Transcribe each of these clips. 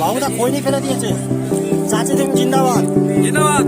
বাবুদা খৈনি ফেলে দিয়েছে। চাচি তুমি জিন্দাবাদ। জিন্দাবাদ।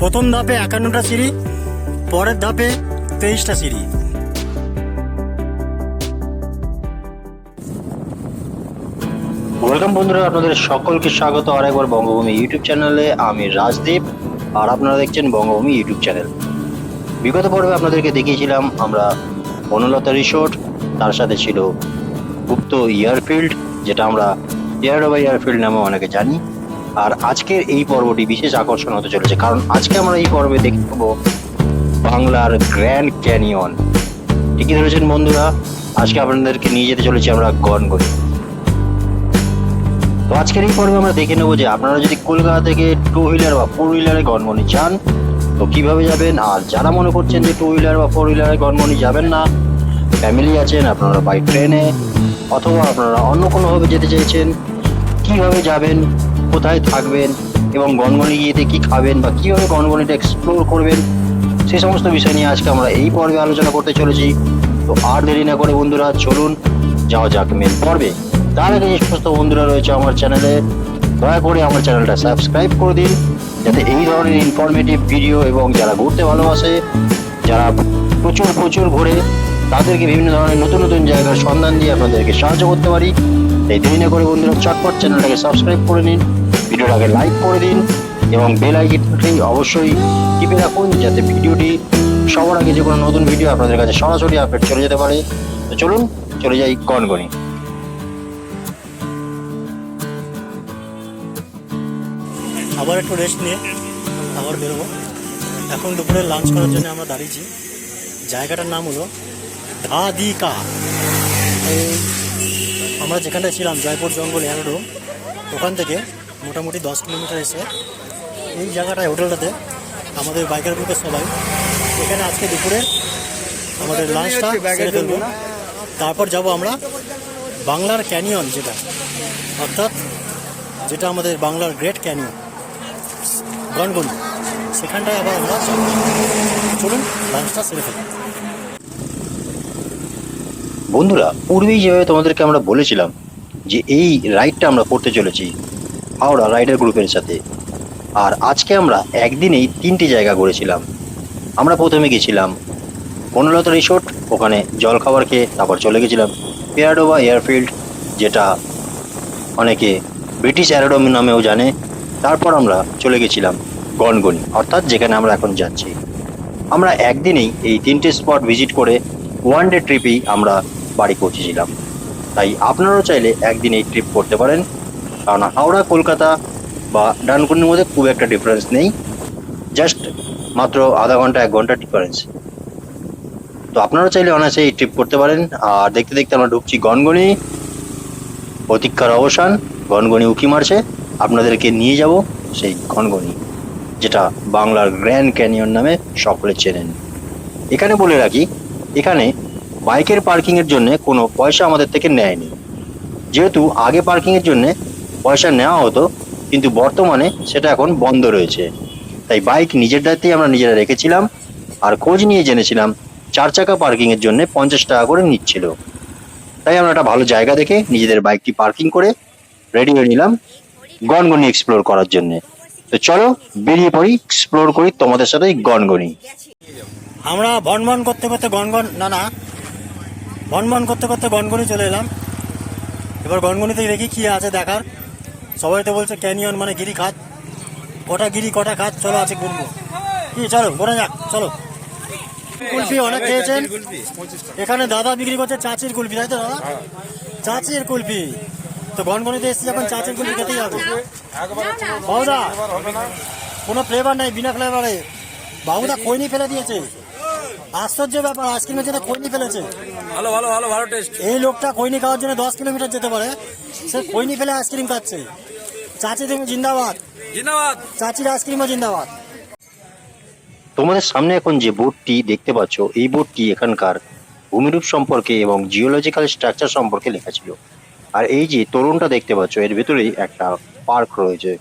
প্রথম ধাপে একান্নটা সিঁড়ি পরের ধাপে তেইশটা সিঁড়ি। ওয়েলকাম বন্ধুরা, আপনাদের সকলকে স্বাগত। আরেকবার বঙ্গভূমি ইউটিউব চ্যানেলে আমি রাজদীপ, আর আপনারা দেখছেন বঙ্গভূমি ইউটিউব চ্যানেল। বিগত পর্বে আপনাদেরকে দেখিয়েছিলাম আমরা বনলতা রিসোর্ট, তার সাথে ছিল গুপ্ত এয়ারফিল্ড, যেটা আমরা এয়ারডোবা এয়ারফিল্ড নামে অনেকে জানি। আর আজকের এই পর্বটি বিশেষ আকর্ষণ হতে চলেছে, কারণ আজকে আমরা এই পর্বে দেখে নেব বাংলার গ্র্যান্ড ক্যানিয়ন। ঠিকই ধরেছেন বন্ধুরা, আজকে আপনাদেরকে নিয়ে যেতে চলেছি আমরা গনগনি তো আজকের এই পর্বে আমরা দেখে নেব যে আপনারা যদি কলকাতা থেকে টু হুইলার বা ফোর হুইলারে গনগনি চান, তো কীভাবে যাবেন? আর যারা মনে করছেন যে টু হুইলার বা ফোর হুইলারে গনগনি যাবেন না ফ্যামিলি আছেন, আপনারা বাই ট্রেনে অথবা আপনারা অন্য কোনোভাবে যেতে চাইছেন, কীভাবে যাবেন, কোথায় থাকবেন, এবং গনগনি গিয়েতে কি খাবেন, বা কীভাবে গনগনিটা এক্সপ্লোর করবেন সেই সমস্ত বিষয় নিয়ে আজকে আমরা এই পর্বে আলোচনা করতে চলেছি। তো আর দেরি না করে বন্ধুরা চলুন, যাওয়া যাক মেন পর্বে। তার আগে যে সমস্ত বন্ধুরা রয়েছে আমার চ্যানেলে, দয়া করে আমার চ্যানেলটা সাবস্ক্রাইব করে দিন, যাতে এই ধরনের ইনফরমেটিভ ভিডিও এবং যারা ঘুরতে ভালোবাসে, যারা প্রচুর প্রচুর ঘুরে, তাদেরকে বিভিন্ন ধরনের নতুন নতুন জায়গার সন্ধান দিয়ে আপনাদেরকে সাহায্য করতে পারি। এই দেরি না করে বন্ধুরা চটপট চ্যানেলটাকে সাবস্ক্রাইব করে নিন, ভিডিওটাকে লাইক করে দিন, এবং বেল আইকনটি অবশ্যই টিপে রাখুন, যাতে ভিডিওটি সবার আগে যে কোনো নতুন ভিডিও আপনাদের কাছে সরাসরি আপডেট চলে যেতে পারে। তো চলুন, চলে যাই গনগনি আবার একটু রেস্ট নিয়ে আবার বেরোবো। এখন দুপুরে লাঞ্চ করার জন্য আমরা দাঁড়িয়েছি। জায়গাটার নাম হলো ধাদিকা। এই আমরা যেখানটায় ছিলাম জয়পুর জঙ্গল এয়ারোড্রোম ওখান থেকে মোটামুটি দশ কিলোমিটার এসে এই জায়গাটায় হোটেলটাতে আমাদের বাইকের গ্রুপের সবাই এখানে আজকে দুপুরে আমাদের লাঞ্চটা সেরে ফেলব। তারপর যাব আমরা বাংলার ক্যানিয়ন যেটা অর্থাৎ যেটা আমাদের বাংলার গ্রেট ক্যানিয়ন গনগনি সেখানটায় আবার আমরা চলুন লাঞ্চটা সেরে ফেলি। বন্ধুরা, পূর্বেই যেভাবে তোমাদেরকে আমরা বলেছিলাম যে এই রাইডটা আমরা করতে চলেছি, হাওড়া রাইডার গ্রুপের সাথে। আর আজকে আমরা একদিনেই তিনটি জায়গা ঘুরেছিলাম। আমরা প্রথমে গেছিলাম বনলতা রিসোর্ট ওখানে জল খাবার খেয়ে তারপর চলে গেছিলাম পেয়ারডোবা এয়ারফিল্ড যেটা অনেকে ব্রিটিশ অ্যারোডোম নামেও জানে। তারপর আমরা চলে গেছিলাম গনগনি, অর্থাৎ যেখানে আমরা এখন যাচ্ছি। আমরা একদিনেই এই তিনটে স্পট ভিজিট করে ওয়ান ডে ট্রিপেই আমরা বাড়ি পৌঁছেছিলাম। তাই আপনারাও চাইলে একদিন এই ট্রিপ করতে পারেন। কারণ হাওড়া, কলকাতা বা ডানকুনির মধ্যে খুব একটা ডিফারেন্স নেই। জাস্ট মাত্র আধা ঘণ্টা, এক ঘণ্টা ডিফারেন্স তো আপনারা চাইলে অনায়াসে এই ট্রিপ করতে পারেন। আর দেখতে দেখতে আমরা ঢুকছি গনগনি। প্রতীক্ষার অবসান, গনগনি উঁকি মারছে। আপনাদেরকে নিয়ে যাব সেই গনগনি যেটা বাংলার গ্র্যান্ড ক্যানিয়ন নামে সকলে চেনেন। এখানে বলে রাখি, এখানে বাইকের পার্কিংয়ের জন্য কোনো পয়সা আমাদের থেকে নেয়নি। যেহেতু আগে পার্কিংয়ের জন্য পয়সা নেওয়া হতো, কিন্তু বর্তমানে সেটা এখন বন্ধ রয়েছে। তাই বাইক নিজের দায়িত্বেই আমরা নিজেরা রেখেছিলাম, আর খোঁজ নিয়ে জেনেছিলাম চার চাকা পার্কিংয়ের জন্য পঞ্চাশ টাকা করে নিচ্ছিল। তাই আমরা একটা ভালো জায়গা দেখে নিজেদের বাইকটি পার্কিং করে রেডি হয়ে নিলাম। গনগনি এক্সপ্লোর করার জন্য। তো চলো বেরিয়ে পড়ি এক্সপ্লোর করি তোমাদের সাথে গনগনি। আমরা ভন ভন করতে করতে গনগন না না। ভন ভন করতে করতে গনগনি চলে এলাম। এবার গনগনিতে দেখি কি আছে দেখার। সবাই তো বলছে ক্যানিয়ন মানে গিরি খাত। কটা গিরি কটা খাত চলো আছে গুনবো। কি চলো বলে যাক চলো। কুলফি অনেক খেয়েছেন। এখানে দাদা বিক্রি করছে চাচির কুলফি তাই তো দাদা? চাচির কুলফি। তো গনগনিতে এসেছি যখন চাচির কুলফি খেতেই হবে। বাবুদা কোনো ফ্লেভার নেই বিনা ফ্লেভারে বাবুদা খৈনি ফেলে দিয়েছে। আশ্চর্য ব্যাপার আইসক্রিমের জন্য খৈনি ফেলেছে। ভালো ভালো ভালো ভালো টেস্ট এই লোকটা খৈনি খাওয়ার জন্য দশ কিলোমিটার যেতে পারে। সে খৈনি ফেলে আইসক্রিম খাচ্ছে। চাচি তুমি জিন্দাবাদ। জিন্দাবাদ। চাচির আইসক্রিমও জিন্দাবাদ। তোমাদের সামনে এখন যে বোর্ডটি দেখতে পাচ্ছ এই বোর্ডটি এখানকার ভূমিরূপ সম্পর্কে এবং জিওলজিক্যাল স্ট্রাকচার সম্পর্কে লেখা ছিল। আর এই যে তরুণটা দেখতে পাচ্ছ, এর ভেতরেই একটা পার্ক রয়েছে।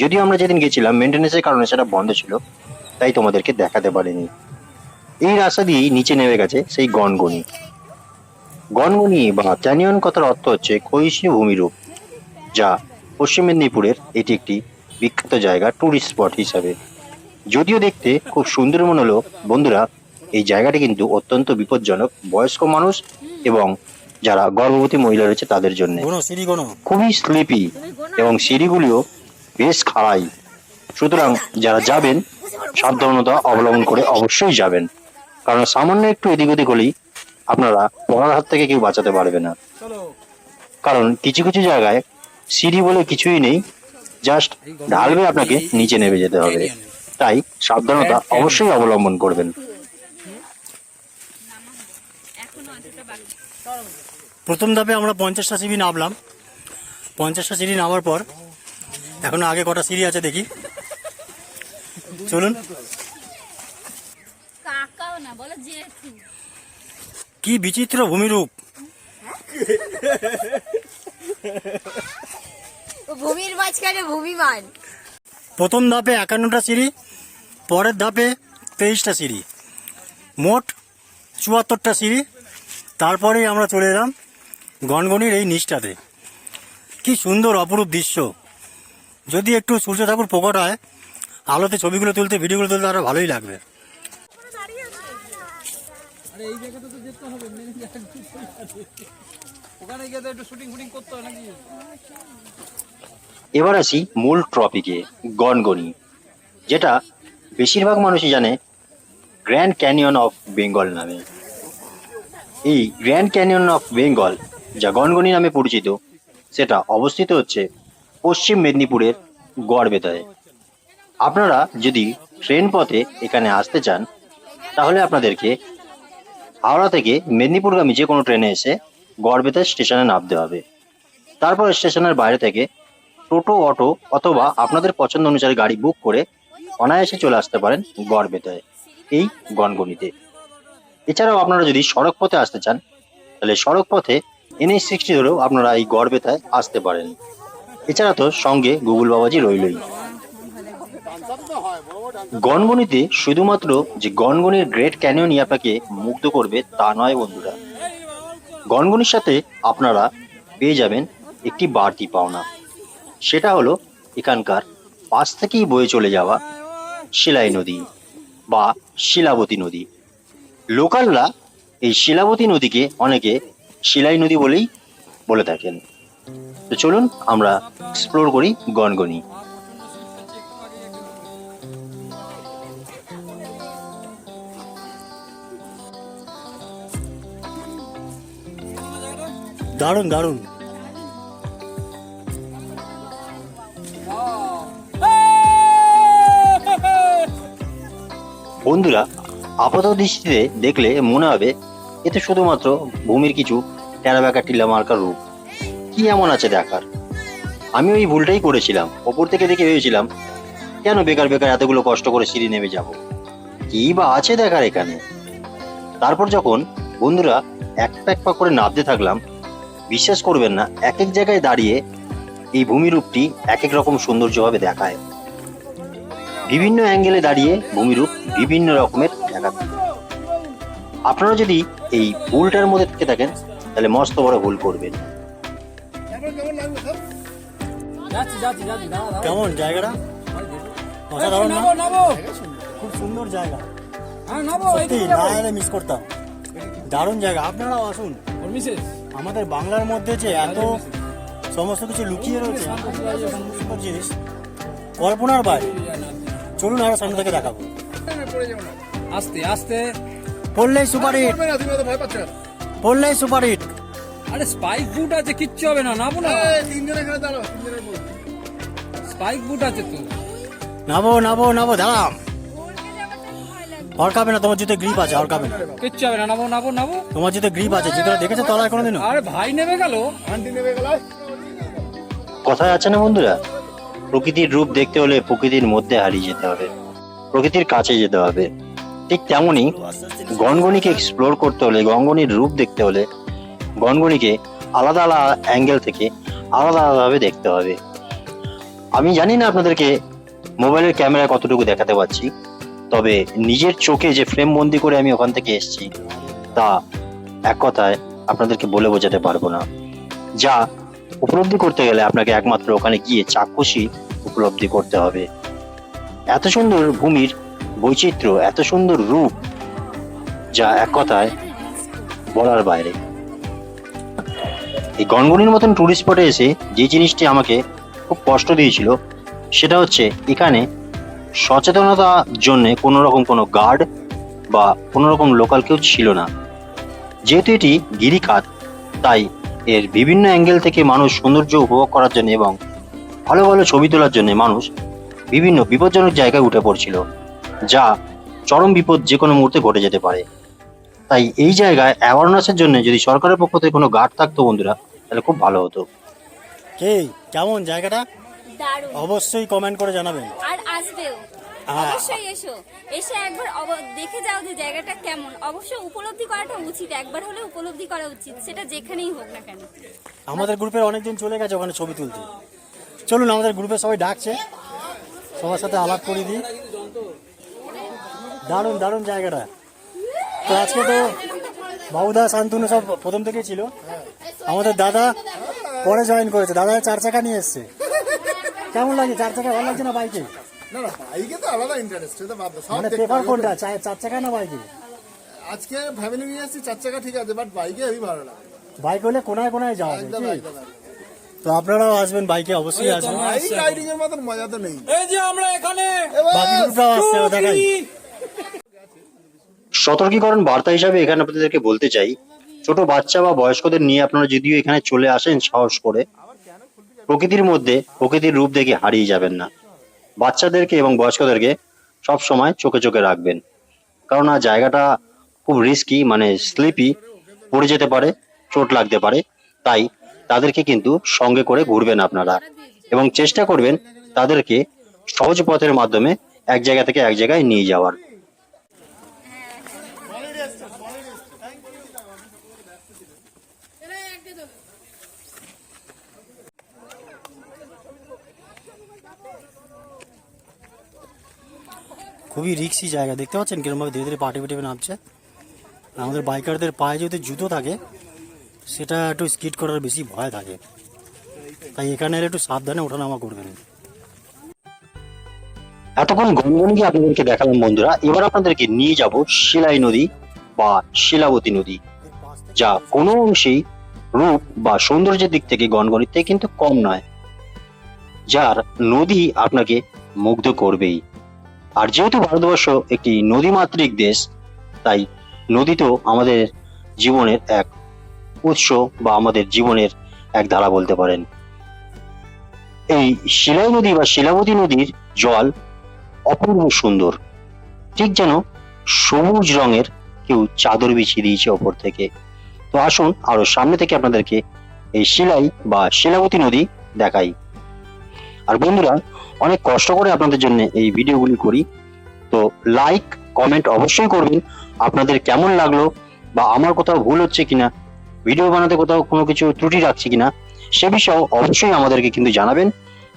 যদিও আমরা যেদিন গেছিলাম মেনটেন্যান্সের কারণে সেটা বন্ধ ছিল, তাই তোমাদেরকে দেখাতে পারিনি। এই রাস্তা দিয়েই নিচে নেমে গেছে সেই গনগনি গনগনি বা ক্যানিয়ন কথার অর্থ হচ্ছে ক্ষয়িষ্ণু ভূমিরূপ, যা পশ্চিম মেদিনীপুরের এটি একটি বিখ্যাত জায়গা টুরিস্ট স্পট হিসাবে। যদিও দেখতে খুব সুন্দর মনে হলো, বন্ধুরা, এই জায়গাটি কিন্তু অত্যন্ত বিপজ্জনক। বয়স্ক মানুষ এবং যারা গর্ভবতী মহিলা রয়েছে তাদের জন্য। খুবই স্লিপি এবং সিঁড়িগুলিও বেশ খাড়াই। সুতরাং যারা যাবেন সাবধানতা অবলম্বন করে অবশ্যই যাবেন। কারণ সামান্য একটু এদিক ওদিক হলেই আপনারা পড়ার হাত থেকে কেউ বাঁচাতে পারবে না। কারণ কিছু কিছু জায়গায় সিঁড়ি বলে কিছুই নেই জাস্ট ঢালবে আপনাকে নিচে নেমে যেতে হবে। তাই সাবধানতা অবশ্যই অবলম্বন করবেন। প্রথম ধাপে আমরা পঞ্চাশটা সিঁড়ি নামলাম। পঞ্চাশটা সিঁড়ি নামার পর এখন আগে কটা সিঁড়ি আছে দেখি। চলুন। কাকাও না বলো জেঠু। কি বিচিত্র ভূমিরূপ। ভূমির মাঝখানে ভূমিমান। প্রথম ধাপে একান্নটা সিঁড়ি পরের ধাপে তেইশটা সিঁড়ি। মোট চুয়াত্তরটা সিঁড়ি। তারপরেই আমরা চলে এলাম গনগনির এই নিচটাতে কি সুন্দর অপরূপ দৃশ্য। যদি একটু সূর্য ঠাকুর প্রকট হয় আলোতে ছবিগুলো তুলতে ভিডিওগুলো তুলতে আরও ভালোই লাগবে। ওখানে গিয়ে তো একটু শুটিং ফুটিং করতে হয় নাকি? এবার আসি মূল ট্রপিকে গনগনি যেটা বেশিরভাগ মানুষই জানে গ্র্যান্ড ক্যানিয়ন অফ বেঙ্গল নামে। এই গ্র্যান্ড ক্যানিয়ন অফ বেঙ্গল যা গনগনি নামে পরিচিত, সেটা অবস্থিত হচ্ছে পশ্চিম মেদিনীপুরের গড়বেতায়। আপনারা যদি ট্রেন পথে এখানে আসতে চান, তাহলে আপনাদেরকে হাওড়া থেকে মেদিনীপুরগামী যে কোনো ট্রেনে এসে গড়বেতা স্টেশনে নামতে হবে। তারপর স্টেশনের বাইরে থেকে টোটো, অটো অথবা আপনাদের পছন্দ অনুসারে গাড়ি বুক করে অনায়াসে চলে আসতে পারেন গড়বেতায়, এই গনগনিতে এছাড়াও আপনারা যদি সড়ক পথে আসতে চান, তাহলে সড়ক পথে এনএইচ সিক্সটি ধরেও আপনারা এই গড়বেতায় আসতে পারেন। এছাড়া তো সঙ্গে গুগল বাবাজি রইলই। গনগনিতে শুধুমাত্র যে গনগনির গ্রেট ক্যানিয়নই আপনাকে মুগ্ধ করবে তা নয় বন্ধুরা। গনগনির সাথে আপনারা পেয়ে যাবেন একটি বাড়তি পাওনা। সেটা হলো এখানকার পাশ থেকেই বয়ে চলে যাওয়া শিলাই নদী বা শিলাবতী নদী। লোকালরা এই শিলাবতী নদীকে অনেকে শিলাই নদী বলেই বলে থাকেন। তো চলুন আমরা এক্সপ্লোর করি গনগনি। দারুণ দারুণ। বন্ধুরা আপাত দৃষ্টিতে দেখলে মনে হবে এতে শুধুমাত্র ভূমির কিছু টেরাবেকা টিলা মার্কার রূপ। কি এমন আছে দেখার? আমি ওই ভুলটাই করেছিলাম। ওপর থেকে দেখে ভেবেছিলাম, কেন বেকার বেকার এতগুলো কষ্ট করে সিঁড়ি নেমে যাব? কি বা আছে দেখার এখানে? তারপর যখন বন্ধুরা এক প্যাক পা করে নামতে থাকলাম, বিশ্বাস করবেন না এক এক জায়গায় দাঁড়িয়ে এই ভূমিরূপটি এক এক রকম সৌন্দর্যভাবে দেখায়। বিভিন্ন অ্যাঙ্গেলে দাঁড়িয়ে ভূমিরূপ বিভিন্ন রকমের দেখাবে আপনারা যদি এই ভুলটার মধ্যে থেকে থাকেন তাহলে মস্ত বড় ভুল করবেন। কেমন জায়গাটা? অসাধারণ না? খুব সুন্দর জায়গা। হ্যাঁ সত্যি না এলে মিস করতাম। দারুণ জায়গা। আপনারাও আসুন। আমাদের বাংলার মধ্যে যে এত সমস্ত কিছু লুকিয়ে রয়েছে সুন্দর জিনিস। কল্পনার বাইরে চলুন আরও সামনে থেকে দেখাবো। আস্তে আস্তে। পড়লেই সুপার হিট। পড়লেই সুপার হিট। আরে স্পাইক বুট আছে কিচ্ছু হবে না নাবো না। স্পাইক বুট আছে তো। নাবো নাবো নাবো দাঁড়াম হরকাবে না তোমার জুতো গ্রিপ আছে হরকাবে না। কিচ্ছু হবে না নাবো নাবো নাবো তোমার জুতো গ্রিপ আছে জুতোটা দেখেছ তলায় কোনোদিনও আরে ভাই নেমে গেল। কথায় আছে না বন্ধুরা? প্রকৃতির রূপ দেখতে হলে প্রকৃতির মধ্যে হারিয়ে যেতে হবে। প্রকৃতির কাছে যেতে হবে। ঠিক তেমনই গনগনিকে এক্সপ্লোর করতে হলে গনগনির রূপ দেখতে হলে গনগনিকে আলাদা আলাদা অ্যাঙ্গেল থেকে আলাদা আলাদাভাবে দেখতে হবে। আমি জানি না আপনাদেরকে মোবাইলের ক্যামেরায় কতটুকু দেখাতে পারছি তবে নিজের চোখে যে ফ্রেম বন্দি করে আমি ওখান থেকে এসেছি, তা এক কথায় আপনাদেরকে বলে বোঝাতে পারব না। যা উপলব্ধি করতে গেলে আপনাকে একমাত্র ওখানে গিয়ে চাক্ষুষী উপলব্ধি করতে হবে। এত সুন্দর ভূমির বৈচিত্র্য, এত সুন্দর রূপ যা এক কথায় বলার বাইরে। এই গনগনির মতন টুরিস্ট স্পটে এসে যে জিনিসটি আমাকে খুব কষ্ট দিয়েছিল, সেটা হচ্ছে এখানে সচেতনতার জন্য কোনো রকম কোনো গার্ড বা কোনো রকম লোকাল কেউ ছিল না। যেহেতু এটি গিরিখাত, তাই এর বিভিন্ন অ্যাঙ্গেল থেকে মানুষ সৌন্দর্য উপভোগ করার জন্য এবং ভালো ভালো ছবি তোলার জন্য মানুষ বিভিন্ন বিপজ্জনক জায়গায় উঠে পড়ছিল। যা চরম বিপদ যে কোনো মুহূর্তে ঘটে যেতে পারে। তাই এই জায়গায় অ্যাওয়ারনেসের জন্য যদি সরকারের পক্ষ থেকে কোনো গার্ড থাকতো বন্ধুরা তাহলে খুব ভালো হতো। কে? কেমন জায়গাটা? দারুণ। অবশ্যই কমেন্ট করে জানাবেন। আর আসবেও। হ্যাঁ। অবশ্যই এসো। এসে একবার অব- দেখে যাও যে জায়গাটা কেমন। অবশ্যই উপলব্ধি করাটা উচিত। একবার হলে উপলব্ধি করা উচিত। সেটা যেখানেই হোক না কেন। আমাদের গ্রুপের অনেকজন চলে গেছে ওখানে ছবি তুলতে। চলুন আমাদের গ্রুপে সবাই ডাকছে। সবার সাথে আলাপ করে দিই। দারুণ দারুণ জায়গাটা। তো আজকে তো বাবুদা শান্তনু সব প্রথম থেকে ছিল। আমাদের দাদা পরে জয়েন করেছে। দাদা চার চাকা নিয়ে এসছে। কেমন লাগে চার চাকা ভালো লাগছে না বাইকে মানে পেপার কোনটা? চার চাকা না বাইকে আজকে ফ্যামিলি নিয়ে এসেছি চার চাকা ঠিক আছে বাট বাইকে ভালো লাগে। বাইক হলে কোনায় কোনায় যাওয়া যায়। তো আপনারাও আসবেন বাইকে অবশ্যই আসবেন। বাইক রাইডিং এর মতন মজা তো নেই। এই যে আমরা এখানে বাকি আসছে দেখাই। সতর্কীকরণ বার্তা হিসাবে এখানে আপনাদেরকে বলতে চাই, ছোট বাচ্চা বা বয়স্কদের নিয়ে আপনারা যদিও এখানে চলে আসেন সাহস করে, প্রকৃতির মধ্যে প্রকৃতির রূপ দেখে হারিয়ে যাবেন না। বাচ্চাদেরকে এবং বয়স্কদেরকে সব সময় চোখে চোখে রাখবেন। কেননা জায়গাটা খুব রিস্কি মানে স্লিপি পড়ে যেতে পারে, চোট লাগতে পারে, তাই তাদেরকে কিন্তু সঙ্গে করে ঘুরবেন আপনারা এবং চেষ্টা করবেন তাদেরকে সহজ পথের মাধ্যমে এক জায়গা থেকে এক জায়গায় নিয়ে যাওয়ার। খুবই রিক্সি জায়গা। দেখতে পাচ্ছেন কিরমভাবে ধীরে ধীরে পাটি পেটে নামছে। আমাদের বাইকারদের পায়ে যদি জুতো থাকে, সেটা একটু স্কিড করার বেশি ভয় থাকে। তাই এখানে একটু সাবধানে ওঠানামা করবেন। এতক্ষণ গঙ্গনকে আপনাদেরকে দেখালাম বন্ধুরা। এবার আপনাদেরকে নিয়ে যাব শিলাই নদী বা শিলাবতী নদী। যা কোনো অংশেই রূপ বা সৌন্দর্যের দিক থেকে গনগনির কিন্তু কম নয়। যার নদী আপনাকে মুগ্ধ করবেই। আর যেহেতু ভারতবর্ষ একটি নদীমাতৃক দেশ, তাই নদী তো আমাদের জীবনের এক উৎস বা আমাদের জীবনের এক ধারা বলতে পারেন। এই শিলাই নদী বা শিলাবতী নদীর জল অপূর্ব সুন্দর। ঠিক যেন সবুজ রঙের কেউ চাদর বিছিয়ে দিয়েছে ওপর থেকে। তো আসুন আরও সামনে থেকে আপনাদেরকে এই শিলাই বা শিলাবতী নদী দেখাই। আর বন্ধুরা, অনেক কষ্ট করে আপনাদের জন্য এই ভিডিওগুলি করি। তো লাইক কমেন্ট অবশ্যই করবেন, আপনাদের কেমন লাগল বা আমার কোথাও ভুল হচ্ছে কিনা, ভিডিও বানাতে কোথাও কোনো কিছু ত্রুটি রাখছি কিনা, সে বিষয়েও অবশ্যই আমাদেরকে কিন্তু জানাবেন,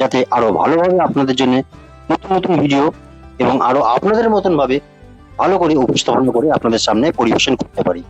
যাতে আরও ভালোভাবে আপনাদের জন্য নতুন নতুন ভিডিও এবং আরও আপনাদের মতন ভাবে ভালো করে উপস্থাপন করে আপনাদের সামনে পরিবেশন করতে পারি।